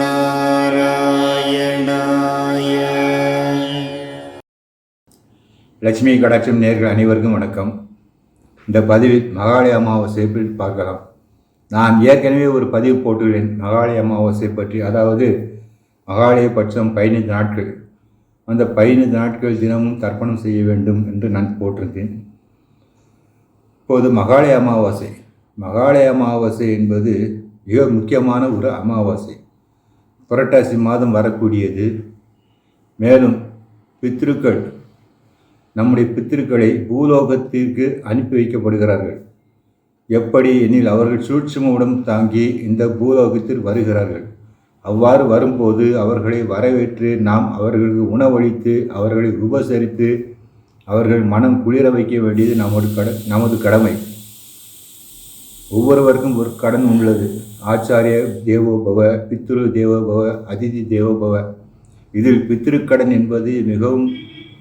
நாராயணாய லட்சுமி கடாட்சம் நேர்கள் அனைவருக்கும் வணக்கம். இந்த பதிவில் மகாலய அமாவாசை பற்றி பார்க்கலாம். நான் ஏற்கனவே ஒரு பதிவு போட்டுள்ளேன் மகாலய அமாவாசை பற்றி. அதாவது மகாலய பட்சம் பதினைந்து நாட்கள். அந்த பதினைந்து நாட்கள் தினமும் தர்ப்பணம் செய்ய வேண்டும் என்று நான் போட்டிருந்தேன். இப்போது மகாலய அமாவாசை. மகாலய அமாவாசை என்பது மிக முக்கியமான ஒரு அமாவாசை. புரட்டாசி மாதம் வரக்கூடியது. மேலும் பித்ருக்கள் நம்முடைய பித்திருக்களை பூலோகத்திற்கு அனுப்பி வைக்கப்படுகிறார்கள். எப்படி எனில் அவர்கள் சூட்சும தாங்கி இந்த பூலோகத்தில் வருகிறார்கள். அவ்வாறு வரும்போது அவர்களை வரவேற்று நாம் அவர்களுக்கு உணவளித்து அவர்களை உபசரித்து அவர்கள் மனம் குளிர வைக்க வேண்டியது நமது கட நமது கடமை. ஒவ்வொருவருக்கும் ஒரு கடன் உள்ளது. ஆச்சாரிய தேவோபவ பித்ரு தேவோபவ அதிதி தேவோபவ. இதில் பித்திருக்கடன் என்பது மிகவும்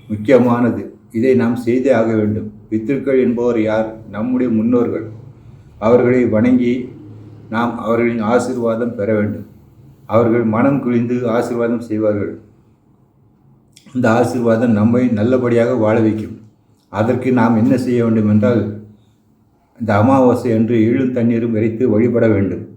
முக்கியமானது. இதை நாம் செய்தே ஆக வேண்டும். பித்திருக்கள் என்பவர் யார்? நம்முடைய முன்னோர்கள். அவர்களை வணங்கி நாம் அவர்களின் ஆசீர்வாதம் பெற வேண்டும். அவர்கள் மனம் குளிந்து ஆசீர்வாதம் செய்வார்கள். இந்த ஆசீர்வாதம் நம்மை நல்லபடியாக வாழ வைக்கும். அதற்கு நாம் என்ன செய்ய வேண்டும் என்றால் இந்த அமாவாசை அன்று எழும் தண்ணீரும் இறைத்து வழிபட வேண்டும்.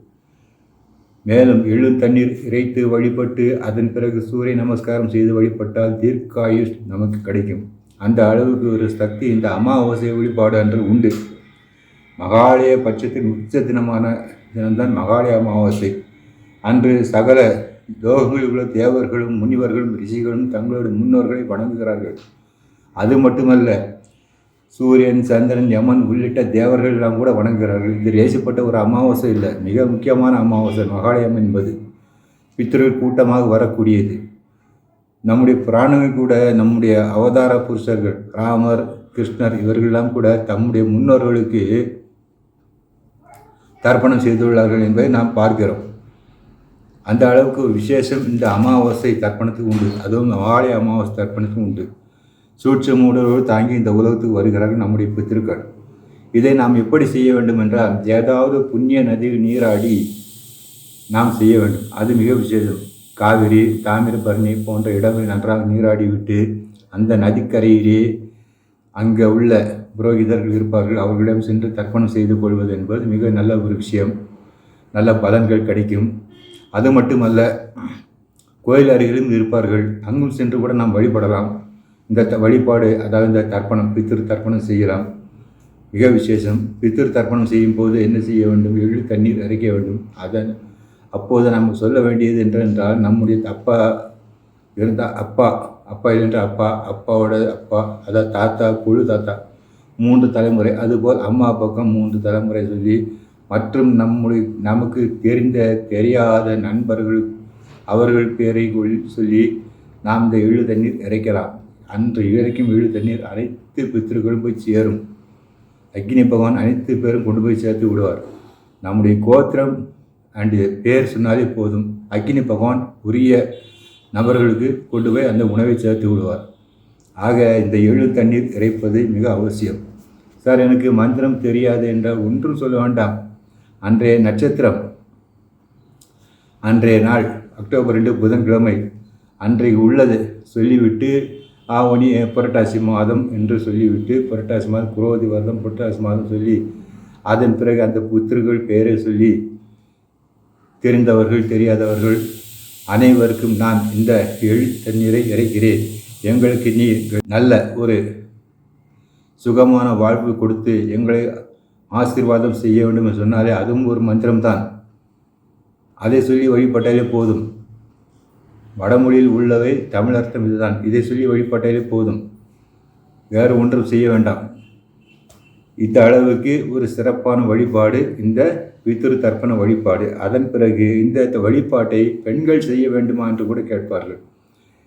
மேலும் எழும் தண்ணீர் இறைத்து வழிபட்டு அதன் பிறகு சூரிய நமஸ்காரம் செய்து வழிபட்டால் தீர்க்காயுஷ் நமக்கு கிடைக்கும். அந்த அளவுக்கு ஒரு சக்தி இந்த அமாவாசை வழிபாடு அன்று உண்டு. மகாலய பட்சத்தின் உச்ச தினமான தினம்தான் மகாலய அமாவாசை. அன்று சகல லோகங்களில் உள்ள தேவர்களும் முனிவர்களும் ரிஷிகளும் தங்களோட முன்னோர்களை வணங்குகிறார்கள். அது மட்டுமல்ல சூரியன் சந்திரன் யமன் உள்ளிட்ட தேவர்கள் எல்லாம் கூட வணங்குகிறார்கள். இது லேசப்பட்ட ஒரு அமாவாசை இல்லை. மிக முக்கியமான அமாவாசை மகாலயம் என்பது. பித்தர்கள் கூட்டமாக வரக்கூடியது. நம்முடைய புராணங்கள் கூட நம்முடைய அவதார புருஷர்கள் ராமர் கிருஷ்ணர் இவர்களெல்லாம் கூட தம்முடைய முன்னோர்களுக்கு தர்ப்பணம் செய்துள்ளார்கள் என்பதை நாம் பார்க்கிறோம். அந்த அளவுக்கு விசேஷம் இந்த அமாவாசை தர்ப்பணத்துக்கு உண்டு. அதுவும் ஆலய அமாவாசை தர்ப்பணத்துக்கு உண்டு. சூட்சம் உடலோடு தாங்கி இந்த உலகத்துக்கு வருகிறார்கள் நம்முடைய பித்திருக்கள். இதை நாம் எப்படி செய்ய வேண்டும் என்றால் ஏதாவது புண்ணிய நதியில் நீராடி நாம் செய்ய வேண்டும். அது மிக விசேஷம். காவிரி தாமிரபரணி போன்ற இடங்களில் நன்றாக நீராடி விட்டு அந்த நதிக்கரையிலே அங்கே உள்ள புரோகிதர்கள் இருப்பார்கள். அவர்களிடம் சென்று தர்ப்பணம் செய்து கொள்வது என்பது மிக நல்ல ஒரு விஷயம். நல்ல பலன்கள் கிடைக்கும். அது மட்டுமல்ல கோயில் அருகிலும் இருப்பார்கள். அங்கும் சென்று கூட நாம் வழிபடலாம். இந்த த- வழிபாடு அதாவது இந்த தர்ப்பணம் பித்திரு தர்ப்பணம் செய்யலாம். மிக விசேஷம். பித்திரு தர்ப்பணம் செய்யும் போது என்ன செய்ய வேண்டும்? எழு தண்ணீர் இறைக்க வேண்டும். அதன் அப்போது நம்ம சொல்ல வேண்டியது என்றென்றால் நம்முடைய அப்பா இருந்தால் அப்பா அப்பா இல்லைன்ற அப்பா அப்பாவோட அப்பா அதாவது தாத்தா குழு தாத்தா மூன்று தலைமுறை. அதுபோல் அம்மா பக்கம் மூன்று தலைமுறை சொல்லி மற்றும் நம்முடைய நமக்கு தெரிந்த தெரியாத நண்பர்கள் அவர்கள் பேரை சொல்லி நாம் இந்த எழு தண்ணீர் இறைக்கலாம் அன்று இறைக்கும் வீடு தண்ணீர் அனைத்து பித்திருக்களும் போய் சேரும். அக்னி பகவான் அனைத்து பேரும் கொண்டு போய் சேர்த்து விடுவார். நம்முடைய கோத்திரம் அண்டு பேர் சொன்னாலே போதும். அக்னி பகவான் உரிய நபர்களுக்கு கொண்டு போய் அந்த உணவை சேர்த்து விடுவார். ஆக இந்த எழு தண்ணீர் இறைப்பது மிக அவசியம். சார் எனக்கு மந்திரம் தெரியாது என்றால் ஒன்றும் சொல்ல வேண்டாம். அன்றைய நட்சத்திரம் அன்றைய நாள் அக்டோபர் ரெண்டு புதன்கிழமை அன்றைக்கு உள்ளது சொல்லிவிட்டு ஆவணி புரட்டாசி மாதம் என்று சொல்லிவிட்டு புரட்டாசி மாதம் குரோதி வருடம் புரட்டாசி மாதம் சொல்லி அதன் பிறகு அந்த புத்திர்கள் பெயரை சொல்லி தெரிந்தவர்கள் தெரியாதவர்கள் அனைவருக்கும் நான் இந்த எழு தண்ணீரை இறைக்கிறேன். எங்களுக்கு நீ நல்ல ஒரு சுகமான வாழ்வு கொடுத்து எங்களை ஆசீர்வாதம் செய்ய வேண்டும் என்று சொன்னாலே அதுவும் ஒரு மந்திரம்தான். அதை சொல்லி வழிபட்டாலே போதும். வடமொழியில் உள்ளவை தமிழ் அர்த்தம் இதுதான். இதை சொல்லி வழிபட்டாலே போதும். வேறு ஒன்றும் செய்ய வேண்டாம். இந்த அளவுக்கு ஒரு சிறப்பான வழிபாடு இந்த பித்திரு தர்ப்பண வழிபாடு. அதன் பிறகு இந்த வழிபாட்டை பெண்கள் செய்ய வேண்டுமா என்று கூட கேட்பார்கள்.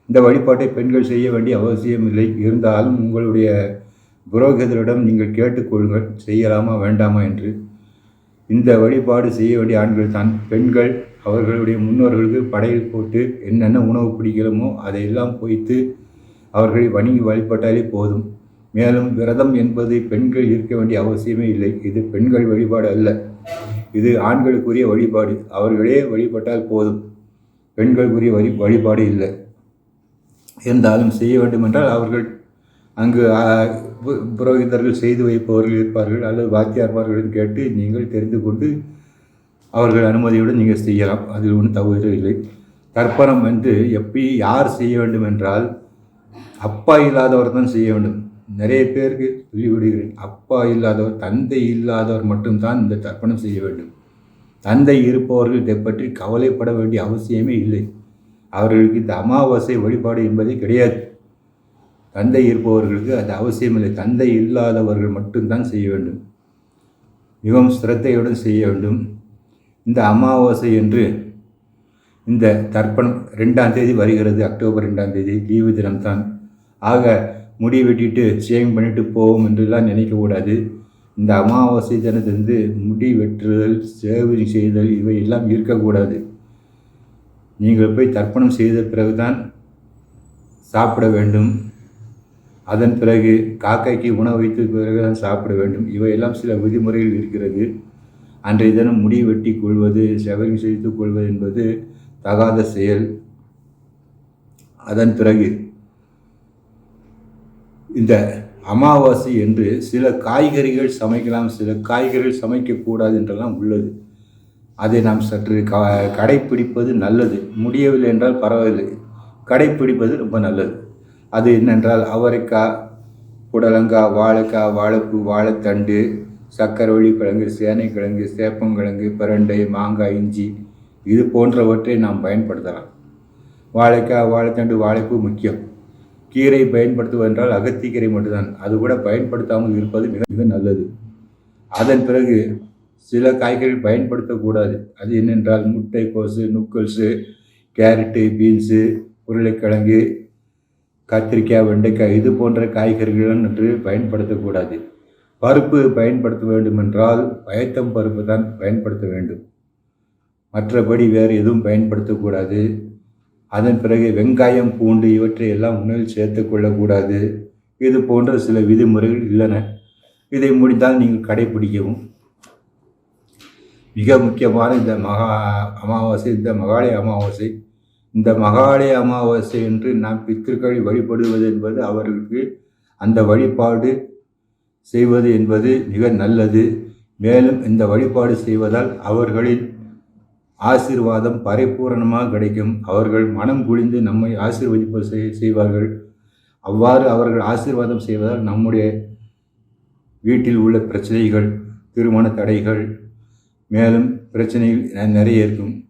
இந்த வழிபாட்டை பெண்கள் செய்ய வேண்டிய அவசியமில்லை இருந்தாலும் உங்களுடைய புரோகிதரிடம் நீங்கள் கேட்டுக்கொள்ளுங்கள் செய்யலாமா வேண்டாமா என்று. இந்த வழிபாடு செய்ய வேண்டிய ஆண்கள் தான் பெண்கள். அவர்களுடைய முன்னோர்களுக்கு படையில் போட்டு என்னென்ன உணவு பிடிக்கிறோமோ அதையெல்லாம் பொய்த்து அவர்களை வணங்கி வழிபட்டாலே போதும். மேலும் விரதம் என்பது பெண்கள் இருக்க வேண்டிய அவசியமே இல்லை. இது பெண்கள் வழிபாடு அல்ல. இது ஆண்களுக்குரிய வழிபாடு. அவர்களே வழிபட்டால் போதும். பெண்களுக்குரிய வழி வழிபாடு இல்லை. இருந்தாலும் செய்ய வேண்டுமென்றால் அவர்கள் அங்கு புரோகிதர்கள் செய்து வைப்பவர்கள் இருப்பார்கள். அல்லது வாத்தியார்மார்களிடம் கேட்டு நீங்கள் தெரிந்து கொண்டு அவர்கள் அனுமதியுடன் நீங்கள் செய்யலாம். அதில் ஒன்றும் தவறு இல்லை. தர்ப்பணம் வந்து எப்படி யார் செய்ய வேண்டும் என்றால் அப்பா இல்லாதவர் தான் செய்ய வேண்டும். நிறைய பேருக்கு சொல்லிவிடுகிறேன். அப்பா இல்லாதவர் தந்தை இல்லாதவர் மட்டும்தான் இந்த தர்ப்பணம் செய்ய வேண்டும். தந்தை இருப்பவர்கள் இதை பற்றி கவலைப்பட வேண்டிய அவசியமே இல்லை. அவர்களுக்கு இந்த அமாவாசை வழிபாடு என்பதே கிடையாது. தந்தை இருப்பவர்களுக்கு அது அவசியமில்லை தந்தை இல்லாதவர்கள் மட்டும்தான் செய்ய வேண்டும். மிகவும் சிரத்தையுடன் செய்ய வேண்டும். இந்த அமாவாசை என்று இந்த தர்ப்பணம் ரெண்டாம் தேதி வருகிறது அக்டோபர் ரெண்டாம் தேதி லீவு தினம்தான். ஆக முடி வெட்டிட்டு ஷேவிங் பண்ணிட்டு போவோம் என்றெல்லாம் நினைக்கக்கூடாது இந்த அமாவாசை தினத்திலிருந்து முடி வெட்டுதல் சேவிங் செய்தல் இவை எல்லாம் இருக்கக்கூடாது நீங்கள் போய் தர்ப்பணம் செய்த பிறகுதான் சாப்பிட வேண்டும். அதன் பிறகு காக்கைக்கு உணவு வைத்த பிறகுதான் சாப்பிட வேண்டும். இவையெல்லாம் சில விதிமுறைகள் இருக்கிறது. அன்றைய தினம் முடி வெட்டி கொள்வது செவரிங் செய்து கொள்வது என்பது தகாத செயல். அதன் பிறகு இந்த அமாவாசை என்று சில காய்கறிகள் சமைக்கலாம் சில காய்கறிகள் சமைக்கக்கூடாது என்றெல்லாம் உள்ளது. அதை நாம் சற்று க கடைப்பிடிப்பது நல்லது. முடியவில்லை என்றால் பரவாயில்லை. கடைப்பிடிப்பது ரொம்ப நல்லது. அது என்னென்றால் அவரைக்காய் புடலங்காய் வாழைக்காய் வாழைப்பூ வாழைத்தண்டு சக்கரவள்ளி கிழங்கு சேனைக்கிழங்கு சேப்பங்கிழங்கு பிரண்டை மாங்காய் இஞ்சி இது போன்றவற்றை நாம் பயன்படுத்தலாம். வாழைக்காய் வாழைத்தண்டு வாழைப்பூ முக்கியம். கீரை பயன்படுத்துவதென்றால் அகத்திக்கீரை மட்டும்தான். அது கூட பயன்படுத்தாமல் இருப்பது மிக மிக நல்லது. அதன் பிறகு சில காய்கறிகள் பயன்படுத்தக்கூடாது. அது என்னென்றால் முட்டை கோசு நுக்கல்ஸு கேரட்டு பீன்ஸு உருளைக்கிழங்கு கத்திரிக்காய் வெண்டைக்காய் இது போன்ற காய்கறிகள் என்று பயன்படுத்தக்கூடாது. பருப்பு பயன்படுத்த வேண்டுமென்றால் பயத்தம் பருப்பு தான் பயன்படுத்த வேண்டும். மற்றபடி வேறு எதுவும் பயன்படுத்தக்கூடாது அதன் பிறகு வெங்காயம் பூண்டு இவற்றை எல்லாம் உணவில் சேர்த்து கொள்ளக்கூடாது. இது போன்ற சில விதிமுறைகள் உள்ளன. இதை முடிந்தால் நீங்கள் கடைபிடிக்கவும் மிக முக்கியமான இந்த மகா அமாவாசை இந்த மகாலய அமாவாசை. இந்த மகாலய அமாவாசை என்று நாம் பித்திருக்களை வழிபடுவது என்பது அவர்களுக்கு அந்த வழிபாடு செய்வது என்பது மிக நல்லது. மேலும் இந்த வழிபாடு செய்வதால் அவர்களின் ஆசீர்வாதம் பரிபூரணமாக கிடைக்கும். அவர்கள் மனம் குளிந்து நம்மை ஆசீர்வதிப்பு செய்- செய்வார்கள். அவ்வாறு அவர்கள் ஆசீர்வாதம் செய்வதால் நம்முடைய வீட்டில் உள்ள பிரச்சனைகள் திருமண தடைகள் மேலும் பிரச்சனைகள் நிறைய இருக்கும்.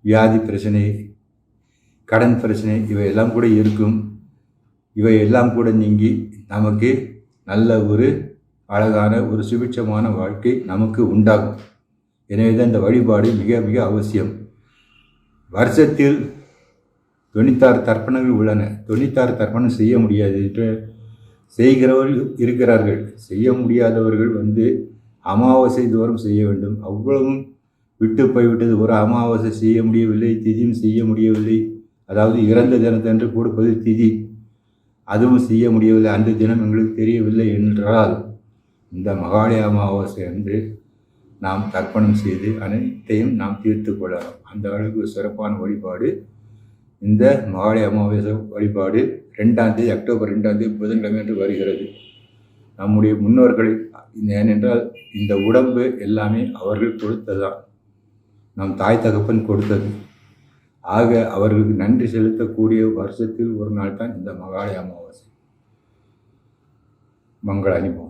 வியாதி பிரச்சனை கடன் பிரச்சனை இவையெல்லாம் கூட இருக்கும். இவை எல்லாம் கூட நீங்கி நமக்கு நல்ல ஒரு அழகான ஒரு சுபிட்சமான வாழ்க்கை நமக்கு உண்டாகும். எனவே தான் இந்த வழிபாடு மிக மிக அவசியம். வருஷத்தில் தொண்ணூத்தாறு தர்ப்பணங்கள் உள்ளன. தொண்ணூத்தாறு தர்ப்பணம் செய்ய முடியாது என்று செய்கிறவர்கள் இருக்கிறார்கள். செய்ய முடியாதவர்கள் வந்து அமாவாசை தோறும் செய்ய வேண்டும். அவ்வளவும் விட்டு போய்விட்டது. ஒரு அமாவாசை செய்ய முடியவில்லை திதியும் செய்ய முடியவில்லை. அதாவது இறந்த தினத்தன்று கொடுப்பது திதி. அதுவும் செய்ய முடியவில்லை. அந்த தினம் எங்களுக்கு தெரியவில்லை என்றால் இந்த மகாலய அமாவாசை அன்று நாம் தர்ப்பணம் செய்து அனைத்தையும் நாம் தீர்த்து கொள்ளலாம். அந்த அளவுக்கு சிறப்பான வழிபாடு. இந்த மகாலய அமாவாசை வழிபாடு ரெண்டாம் தேதி அக்டோபர் ரெண்டாம் தேதி புதன்கிழமை என்று வருகிறது. நம்முடைய முன்னோர்கள் ஏனென்றால் இந்த உடம்பு எல்லாமே அவர்கள் கொடுத்ததுதான். நம் தாய் தகப்பன் கொடுத்தது. ஆக அவர்களுக்கு நன்றி செலுத்தக்கூடிய வருஷத்தில் ஒரு நாள் தான் இந்த மகாலய அமாவாசை. மங்கள அனுபவம்